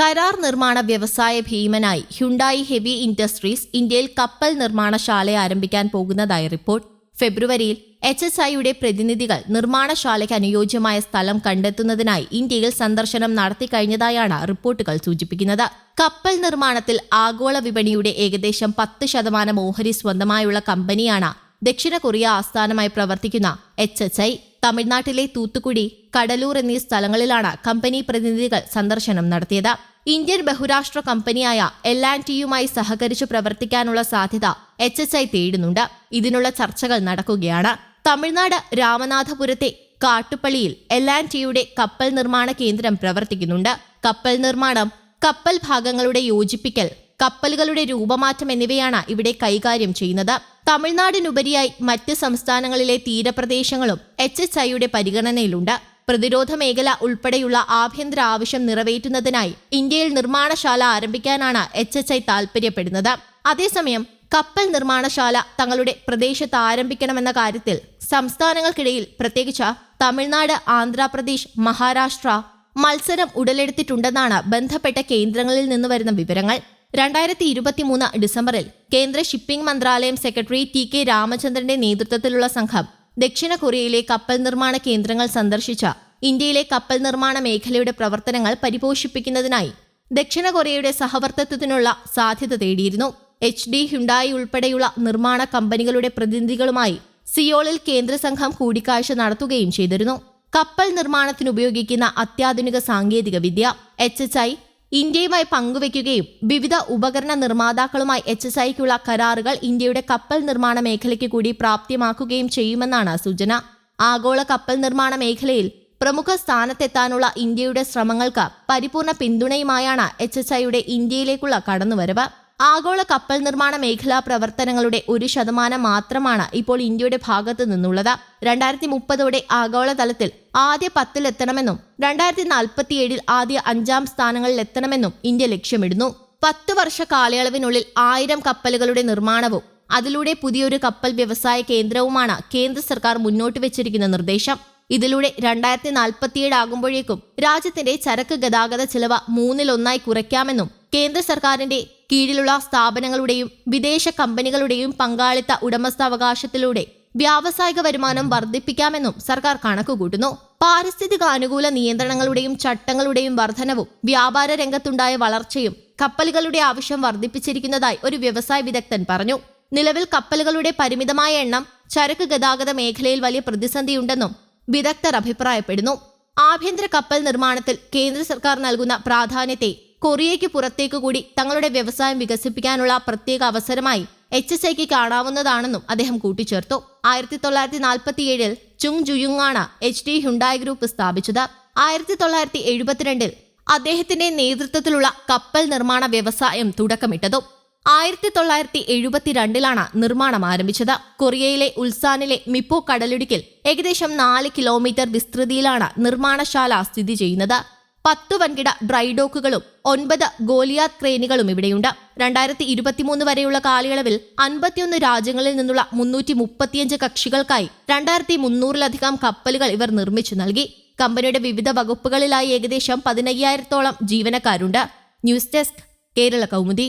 കരാർ നിർമ്മാണ വ്യവസായ ഭീമനായി ഹ്യുണ്ടായി ഹെവി ഇൻഡസ്ട്രീസ് ഇന്ത്യയിൽ കപ്പൽ നിർമ്മാണശാല ആരംഭിക്കാൻ പോകുന്നതായി റിപ്പോർട്ട്. ഫെബ്രുവരിയിൽ എച്ച് എസ് ഐയുടെ പ്രതിനിധികൾ നിർമ്മാണശാലയ്ക്ക് അനുയോജ്യമായ സ്ഥലം കണ്ടെത്തുന്നതിനായി ഇന്ത്യയിൽ സന്ദർശനം നടത്തിക്കഴിഞ്ഞതായാണ് റിപ്പോർട്ടുകൾ സൂചിപ്പിക്കുന്നത്. കപ്പൽ നിർമ്മാണത്തിൽ ആഗോള വിപണിയുടെ ഏകദേശം പത്ത് ശതമാനം ഓഹരി സ്വന്തമായുള്ള കമ്പനിയാണ് ദക്ഷിണ കൊറിയ ആസ്ഥാനമായി പ്രവർത്തിക്കുന്ന എച്ച് എച്ച് ഐ തമിഴ്നാട്ടിലെ തൂത്തുക്കുടി കടലൂർ എന്നീ സ്ഥലങ്ങളിലാണ് കമ്പനി പ്രതിനിധികൾ സന്ദർശനം നടത്തിയത്. ഇന്ത്യൻ ബഹുരാഷ്ട്ര കമ്പനിയായ എൽ ആൻഡ് ടിയുമായി സഹകരിച്ചു പ്രവർത്തിക്കാനുള്ള സാധ്യത എച്ച് എച്ച് ഐ തേടുന്നുണ്ട്. ഇതിനുള്ള ചർച്ചകൾ നടക്കുകയാണ്. തമിഴ്നാട് രാമനാഥപുരത്തെ കാട്ടുപള്ളിയിൽ എൽ ആൻഡ് ടിയുടെ കപ്പൽ നിർമ്മാണ കേന്ദ്രം പ്രവർത്തിക്കുന്നുണ്ട്. കപ്പൽ നിർമ്മാണം കപ്പൽ ഭാഗങ്ങളുടെ യോജിപ്പിക്കൽ കപ്പലുകളുടെ രൂപമാറ്റം എന്നിവയാണ് ഇവിടെ കൈകാര്യം ചെയ്യുന്നത്. തമിഴ്നാടിനുപരിയായി മറ്റ് സംസ്ഥാനങ്ങളിലെ തീരപ്രദേശങ്ങളും എച്ച് എച്ച് ഐയുടെ പരിഗണനയിലുണ്ട്. പ്രതിരോധ മേഖല ഉൾപ്പെടെയുള്ള ആഭ്യന്തര ആവശ്യം നിറവേറ്റുന്നതിനായി ഇന്ത്യയിൽ നിർമ്മാണശാല ആരംഭിക്കാനാണ് എച്ച് എച്ച് ഐ താൽപര്യപ്പെടുന്നത് അതേസമയം കപ്പൽ നിർമ്മാണശാല തങ്ങളുടെ പ്രദേശത്ത് ആരംഭിക്കണമെന്ന കാര്യത്തിൽ സംസ്ഥാനങ്ങൾക്കിടയിൽ പ്രത്യേകിച്ച് തമിഴ്നാട് ആന്ധ്രാപ്രദേശ് മഹാരാഷ്ട്ര മത്സരം ഉടലെടുത്തിട്ടുണ്ടെന്നാണ് ബന്ധപ്പെട്ട കേന്ദ്രങ്ങളിൽ നിന്ന് വരുന്ന വിവരങ്ങൾ. രണ്ടായിരത്തി ഇരുപത്തിമൂന്ന് ഡിസംബറിൽ കേന്ദ്ര ഷിപ്പിംഗ് മന്ത്രാലയം സെക്രട്ടറി ടി കെ രാമചന്ദ്രന്റെ നേതൃത്വത്തിലുള്ള സംഘം ദക്ഷിണ കൊറിയയിലെ കപ്പൽ നിർമ്മാണ കേന്ദ്രങ്ങൾ സന്ദർശിച്ച ഇന്ത്യയിലെ കപ്പൽ നിർമ്മാണ മേഖലയുടെ പ്രവർത്തനങ്ങൾ പരിപോഷിപ്പിക്കുന്നതിനായി ദക്ഷിണ കൊറിയയുടെ സഹവർത്തത്വത്തിനുള്ള സാധ്യത തേടിയിരുന്നു. എച്ച് ഡി ഹ്യുണ്ടായി ഉൾപ്പെടെയുള്ള നിർമ്മാണ കമ്പനികളുടെ പ്രതിനിധികളുമായി സിയോളിൽ കേന്ദ്ര സംഘം കൂടിക്കാഴ്ച നടത്തുകയും ചെയ്തിരുന്നു. കപ്പൽ നിർമ്മാണത്തിന് ഉപയോഗിക്കുന്ന അത്യാധുനിക സാങ്കേതിക വിദ്യ എച്ച് എച്ച് ഐ ഇന്ത്യയുമായി പങ്കുവയ്ക്കുകയും വിവിധ ഉപകരണ നിർമ്മാതാക്കളുമായി എച്ച് എസ് ഐക്കുള്ള കരാറുകൾ ഇന്ത്യയുടെ കപ്പൽ നിർമ്മാണ മേഖലയ്ക്ക് കൂടി പ്രാപ്യമാക്കുകയും ചെയ്യുമെന്നാണ് സൂചന. ആഗോള കപ്പൽ നിർമ്മാണ മേഖലയിൽ പ്രമുഖ സ്ഥാനത്തെത്താനുള്ള ഇന്ത്യയുടെ ശ്രമങ്ങൾക്ക് പരിപൂർണ പിന്തുണയുമായാണ് എച്ച് എസ് ഐയുടെ ഇന്ത്യയിലേക്കുള്ള കടന്നുവരവ്. ആഗോള കപ്പൽ നിർമ്മാണ മേഖലാ പ്രവർത്തനങ്ങളുടെ ഒരു ശതമാനം മാത്രമാണ് ഇപ്പോൾ ഇന്ത്യയുടെ ഭാഗത്തു നിന്നുള്ളത്. രണ്ടായിരത്തി മുപ്പതോടെ ആഗോളതലത്തിൽ ആദ്യ പത്തിലെത്തണമെന്നും രണ്ടായിരത്തി നാൽപ്പത്തിയേഴിൽ ആദ്യ അഞ്ചാം സ്ഥാനങ്ങളിൽ എത്തണമെന്നും ഇന്ത്യ ലക്ഷ്യമിടുന്നു. പത്ത് വർഷ കാലയളവിനുള്ളിൽ ആയിരം കപ്പലുകളുടെ നിർമ്മാണവും അതിലൂടെ പുതിയൊരു കപ്പൽ വ്യവസായ കേന്ദ്രവുമാണ് കേന്ദ്ര സർക്കാർ മുന്നോട്ട് വെച്ചിരിക്കുന്ന നിർദ്ദേശം. ഇതിലൂടെ രണ്ടായിരത്തി നാൽപ്പത്തിയേഴ് ആകുമ്പോഴേക്കും രാജ്യത്തിന്റെ ചരക്ക് ഗതാഗത ചെലവ് മൂന്നിലൊന്നായി കുറയ്ക്കാമെന്നും കേന്ദ്ര സർക്കാരിന്റെ കീഴിലുള്ള സ്ഥാപനങ്ങളുടെയും വിദേശ കമ്പനികളുടെയും പങ്കാളിത്ത ഉടമസ്ഥാവകാശത്തിലൂടെ വ്യാവസായിക വരുമാനം വർദ്ധിപ്പിക്കാമെന്നും സർക്കാർ കണക്കുകൂട്ടുന്നു. പാരിസ്ഥിതിക അനുകൂല നിയന്ത്രണങ്ങളുടെയും ചട്ടങ്ങളുടെയും വർധനവും വ്യാപാര രംഗത്തുണ്ടായ വളർച്ചയും കപ്പലുകളുടെ ആവശ്യം വർദ്ധിപ്പിച്ചിരിക്കുന്നതായി ഒരു വ്യവസായ വിദഗ്ധൻ പറഞ്ഞു. നിലവിൽ കപ്പലുകളുടെ പരിമിതമായ എണ്ണം ചരക്ക് ഗതാഗത മേഖലയിൽ വലിയ പ്രതിസന്ധിയുണ്ടെന്നും വിദഗ്ധർ അഭിപ്രായപ്പെടുന്നു. ആഭ്യന്തര കപ്പൽ നിർമ്മാണത്തിൽ കേന്ദ്ര സർക്കാർ നൽകുന്ന പ്രാധാന്യത്തെ കൊറിയയ്ക്ക് പുറത്തേക്കു കൂടി തങ്ങളുടെ വ്യവസായം വികസിപ്പിക്കാനുള്ള പ്രത്യേക അവസരമായി എച്ച് എസ് ഐക്ക് കാണാവുന്നതാണെന്നും അദ്ദേഹം കൂട്ടിച്ചേർത്തു. ആയിരത്തി തൊള്ളായിരത്തി നാൽപ്പത്തിയേഴിൽ ചുങ് ജുയുങ്ങാണ് എച്ച് ഡി ഹുണ്ടായ് ഗ്രൂപ്പ് സ്ഥാപിച്ചത്. ആയിരത്തി തൊള്ളായിരത്തി എഴുപത്തിരണ്ടിൽ അദ്ദേഹത്തിന്റെ നേതൃത്വത്തിലുള്ള കപ്പൽ നിർമ്മാണ വ്യവസായം തുടക്കമിട്ടതും. ആയിരത്തി തൊള്ളായിരത്തി എഴുപത്തിരണ്ടിലാണ് നിർമ്മാണം ആരംഭിച്ചത്. കൊറിയയിലെ ഉൽസാനിലെ മിപ്പോ കടലിടുക്കിൽ ഏകദേശം നാല് കിലോമീറ്റർ വിസ്തൃതിയിലാണ് നിർമ്മാണശാല സ്ഥിതി ചെയ്യുന്നത്. പത്തു വൻകിട ഡ്രൈഡോക്കുകളും ഒൻപത് ഗോലിയാത് ക്രെയിനുകളും ഇവിടെയുണ്ട്. രണ്ടായിരത്തി ഇരുപത്തിമൂന്ന് വരെയുള്ള കാലയളവിൽ അൻപത്തിയൊന്ന് രാജ്യങ്ങളിൽ നിന്നുള്ള മുന്നൂറ്റി മുപ്പത്തിയഞ്ച് കക്ഷികൾക്കായി രണ്ടായിരത്തി മുന്നൂറിലധികം കപ്പലുകൾ ഇവർ നിർമ്മിച്ചു നൽകി. കമ്പനിയുടെ വിവിധ വകുപ്പുകളിലായി ഏകദേശം പതിനയ്യായിരത്തോളം ജീവനക്കാരുണ്ട്. News desk Kerala Kaumudi.